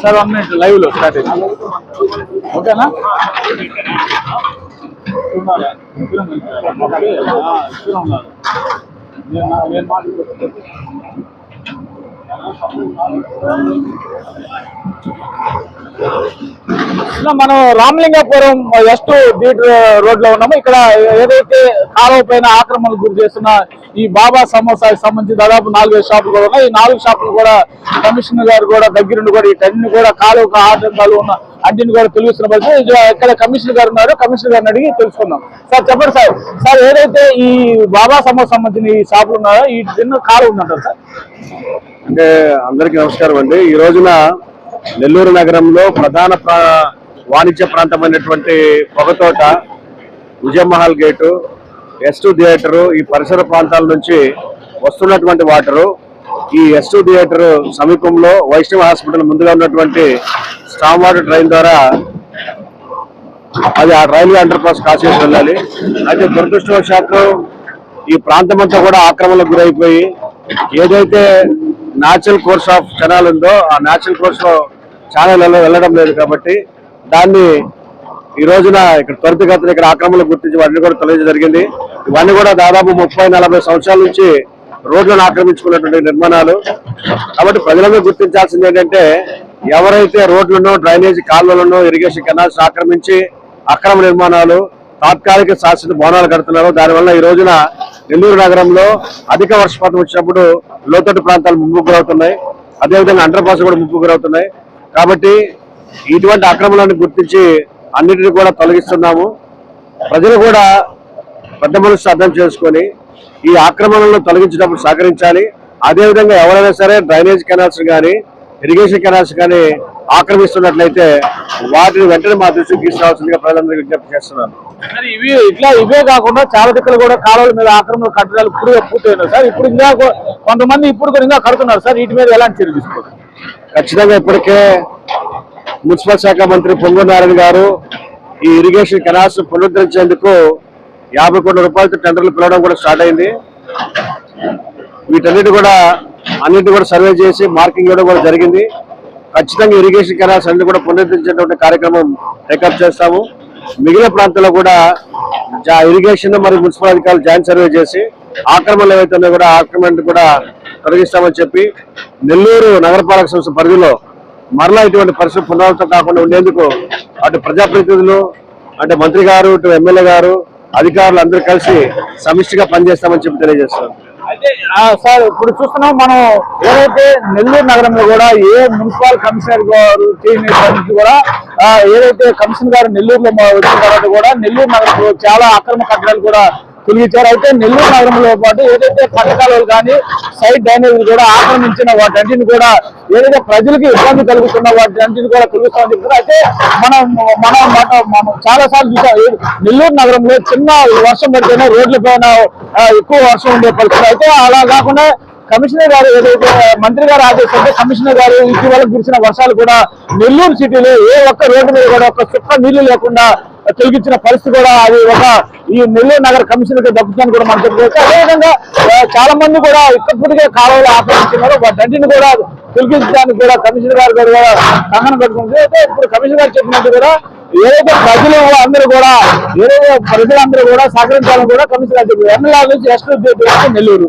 Sir one minute లైవ్లో start ఓకేనా ఉన్నారా? ఉన్నారు. నేను నేను మాట్లాడుతున్నాను. మనం రామలింగపురం ఎస్ట్ బీట్ రోడ్లో ఉన్నాము. ఇక్కడ ఏదైతే కాలువ పైన ఆక్రమణకు గురి చేస్తున్న ఈ బాబా సమోసాకి సంబంధించి దాదాపు నాలుగైదు షాపులు కూడా ఉన్నాయి. ఈ నాలుగు షాపులు కూడా కమిషనర్ గారు కూడా దగ్గరుండి కూడా వీటన్ని కూడా కాలువకు ఆటంకాలు ఉన్న అంటిని కూడా తెలుస్తున్న పరిస్థితి ఇక్కడ కమిషనర్ గారు ఉన్నారు కమిషనర్ గారిని అడిగి తెలుసుకుందాం. సార్ చెప్పండి సార్. సార్ ఏదైతే ఈ బాబా సమోసా సంబంధించిన ఈ షాపులు ఉన్నాయో ఈ చిన్న కాలు ఉందంటారు సార్? అంటే అందరికీ నమస్కారం అండి. ఈ రోజున నెల్లూరు నగరంలో ప్రధాన ప్రా- వాణిజ్య ప్రాంతమైనటువంటి Pogathota Vijayamahal gate S two theatre ఈ పరిసర ప్రాంతాల నుంచి వస్తున్నటువంటి వాటరు ఈ ఎస్టూ థియేటర్ సమీపంలో వైష్ణవ హాస్పిటల్ ముందుగా ఉన్నటువంటి స్టామ్ వాటర్ ట్రైన్ ద్వారా అది ఆ రైల్వే అండర్ పాస్ కాసేసి వెళ్ళాలి. అయితే దురదృష్టవశాత్తు ఈ ప్రాంతం అంతా కూడా ఆక్రమణకు గురైపోయి ఏదైతే న్యాచురల్ కోర్స్ ఆఫ్ కెనాల్ ఉందో ఆ న్యాచురల్ కోర్స్లో ఛానల్ వెళ్ళడం లేదు కాబట్టి దాన్ని ఈ రోజున ఇక్కడ త్వరితగతిన ఇక్కడ ఆక్రమణలు గుర్తించి వాటిని కూడా తొలగించడం జరిగింది. ఇవన్నీ కూడా దాదాపు ముప్పై నలభై సంవత్సరాల నుంచి రోడ్లను ఆక్రమించుకున్నటువంటి నిర్మాణాలు. కాబట్టి ప్రజలందరూ గుర్తించాల్సింది ఏంటంటే ఎవరైతే రోడ్లను డ్రైనేజీ కాలువలను ఇరిగేషన్ కెనాల్స్ ఆక్రమించి అక్రమ నిర్మాణాలు తాత్కాలిక శాశ్వత భవనాలు కడుతున్నారు దానివల్ల ఈ రోజున నెల్లూరు నగరంలో అధిక వర్షపాతం వచ్చినప్పుడు లోతట్టు ప్రాంతాలు ముప్పు గురవుతున్నాయి. అదేవిధంగా అండర్ పాస్ కూడా ముప్పు గురవుతున్నాయి. కాబట్టి ఇటువంటి అక్రమాలను గుర్తించి అన్నిటిని కూడా తొలగిస్తున్నాము. ప్రజలు కూడా పెద్ద మనసు అర్థం చేసుకొని ఈ ఆక్రమణలను తొలగించినప్పుడు సహకరించాలి. అదేవిధంగా ఎవరైనా సరే డ్రైనేజ్ కెనాల్స్ కానీ ఇరిగేషన్ కెనాల్స్ కానీ ఆక్రమిస్తున్నట్లయితే వాటిని వెంటనే మా దృష్టికి తీసుకురావాల్సిందిగా ప్రజలందరికీ విజ్ఞప్తి చేస్తున్నాను. ఇవి ఇట్లా ఇవే కాకుండా చాలా దిక్కులు కూడా కాలువల మీద ఆక్రమణ కట్టడాలు ఇప్పుడు పూర్తయినాయి సార్. ఇప్పుడు ఇంకా కొంతమంది ఇప్పుడు కూడా ఇంకా కడుతున్నారు సార్. వీటి మీద ఎలాంటి చర్య తీసుకోవాలి? ఖచ్చితంగా ఇప్పటికే మున్సిపల్ శాఖ మంత్రి పొంగు నారాయణ గారు ఈ ఇరిగేషన్ కెనాల్స్ పునరుద్ధరించేందుకు యాభై కోట్ల రూపాయలతో టెండర్లు పిలవడం కూడా స్టార్ట్ అయింది. వీటన్నిటి కూడా అన్నింటి కూడా సర్వే చేసి మార్కింగ్ ఇవ్వడం కూడా జరిగింది. ఖచ్చితంగా ఇరిగేషన్ కెనాల్స్ అన్ని కూడా పునరుద్ధరించేటువంటి కార్యక్రమం టేకప్ చేస్తాము. మిగిలిన ప్రాంతాల్లో కూడా జా- ఇరిగేషన్ మరియు మున్సిపల్ అధికారులు జాయింట్ సర్వే చేసి ఆక్రమణలు ఏవైతే ఉన్నాయో కూడా ఆక్రమణ కూడా తొలగిస్తామని చెప్పి నెల్లూరు నగరపాలక సంస్థ పరిధిలో మరలా ఇటువంటి పరిస్థితి పునరావృతం కాకుండా ఉండేందుకు అటు ప్రజాప్రతినిధులు అంటే మంత్రి గారు ఇటు ఎమ్మెల్యే గారు అధికారులు అందరూ కలిసి సమిష్టిగా పనిచేస్తామని చెప్పి తెలియజేస్తారు అయితే సార్ ఇప్పుడు చూస్తున్నాం మనం ఏదైతే నెల్లూరు నగరంలో కూడా ఏ మున్సిపల్ కమిషనర్ గారు చేయని కూడా ఏదైతే కమిషనర్ గారు నెల్లూరులో మా- వచ్చిన తర్వాత కూడా నెల్లూరు నగరంలో చాలా అక్రమ కట్టడాలు కూడా తొలగించారు అయితే నెల్లూరు నగరంలో పాటు ఏదైతే పథకాలు కానీ సైడ్ డ్యామేజ్ కూడా ఆక్రమించిన వాటిని కూడా ఏదైతే ప్రజలకు ఇబ్బంది కలుగుతున్న వాటన్నిటిని కూడా తొలగిస్తామని చెప్తున్నారు అయితే మనం మనం మనం చాలా సార్లు చూసాం నెల్లూరు నగరంలో చిన్న వర్షం పడితేనే రోడ్ల పైన ఎక్కువ వర్షం ఉండే పరిస్థితి. అయితే అలా కాకుండా కమిషనర్ గారు ఏదైతే మంత్రి గారు ఆదేశిస్తే కమిషనర్ గారు ఇటీవల కురిసిన వర్షాలు కూడా నెల్లూరు సిటీలో ఏ ఒక్క రోడ్డు మీద కూడా ఒక్క చుక్క నీళ్ళు లేకుండా తొలగించిన పరిస్థితి కూడా అది ఒక ఈ నెల్లూరు నగర కమిషన్కి దక్కుతుందని కూడా మనం చెప్పుకోవచ్చు అదేవిధంగా చాలా మంది కూడా ఇప్పటికే కాలువలు ఆక్రమించినారు వాటన్నిటిని కూడా తొలగించడానికి కూడా కమిషనర్ గారు కూడా కంగనం కట్టుకుంది అయితే ఇప్పుడు కమిషనర్ గారు చెప్పినట్టు కూడా ఏదైతే ప్రజలు అందరూ కూడా ఏదైతే ప్రజలందరూ కూడా సహకరించాలని కూడా కమిషనర్ గారు చెప్పారు. ఎమ్మెల్యే నుంచి ఎస్టీ నెల్లూరు.